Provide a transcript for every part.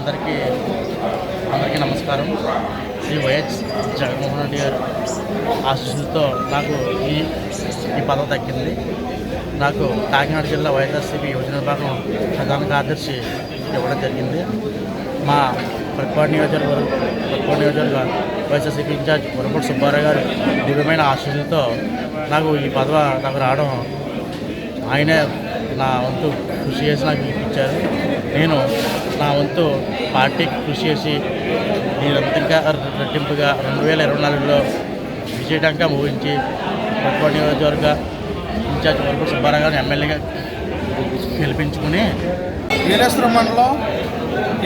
అందరికీ అందరికీ నమస్కారం. శ్రీ వైఎస్ జగన్మోహన్ రెడ్డి గారు ఆశీస్సులతో నాకు ఈ ఈ పదవి దక్కింది. నాకు కాకినాడ జిల్లా వైఎస్ఆర్సీపీ యువజన విభాగం ప్రధాన కార్యదర్శి ఇవ్వడం జరిగింది. మా ప్రతిపాడు నియోజకవర్గం ప్రతిపాడు నియోజకవర్గం వైఎస్ఆర్సీపీ ఇన్ఛార్జ్ మురపూడి సుబ్బారావు గారు దివ్యమైన ఆశీస్సులతో నాకు ఈ పదవ నాకు రావడం ఆయనే నా వంతు కృషి చేసి నాకు ఇప్పించారు. నేను నా వంతు పార్టీకి కృషి చేసి నిరంతరంగా రెట్టింపుగా రెండు వేల ఇరవై నాలుగులో విజయటంగా ముగించి పట్టుకోటి నియోజకవర్గ ఇన్ఛార్జ్ వరకు సుబ్బారావు గారిని ఎమ్మెల్యేగా గెలిపించుకుని వీరేశ్వరం మండలం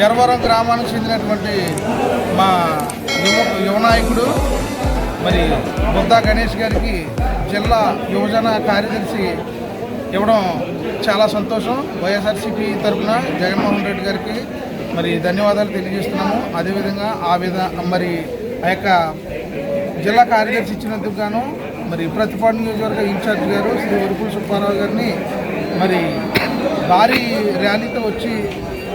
ఎర్రవరం గ్రామానికి చెందినటువంటి మా యువ యువనాయకుడు మరి బుద్ధా గణేష్ గారికి జిల్లా యువజన కార్యదర్శి ఇవ్వడం చాలా సంతోషం. వైఎస్ఆర్సీపీ తరఫున జగన్మోహన్ రెడ్డి గారికి మరి ధన్యవాదాలు తెలియజేస్తున్నాము. అదేవిధంగా ఆ విధ మరి ఆ యొక్క జిల్లా కార్యదర్శి ఇచ్చినందుకు గాను మరి ప్రతిపాడు నియోజకవర్గ ఇన్ఛార్జ్ గారు శ్రీ వరుపుల సుబ్బారావు గారిని మరి భారీ ర్యాలీతో వచ్చి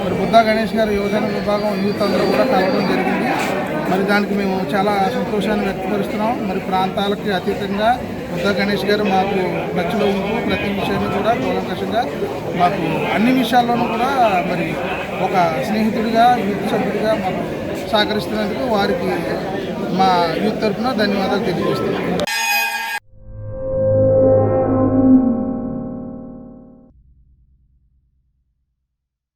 మరి బుద్ధా గణేష్ గారు యువజన విభాగం యూత్ అందరూ కూడా కలవడం జరిగింది. మరి దానికి మేము చాలా సంతోషాన్ని వ్యక్తపరుస్తున్నాం. మరి ప్రాంతాలకి అతీతంగా బుద్ధా గణేష్ గారు మాకు టచ్లో ఉంటూ ప్రతి విషయాన్ని కూడా కూలంకషంగా మాకు అన్ని విషయాల్లోనూ కూడా మరి ఒక స్నేహితుడిగా యూత్ సభ్యుడిగా మాకు సహకరిస్తున్నందుకు వారికి మా యూత్ తరఫున ధన్యవాదాలు తెలియజేస్తున్నాం.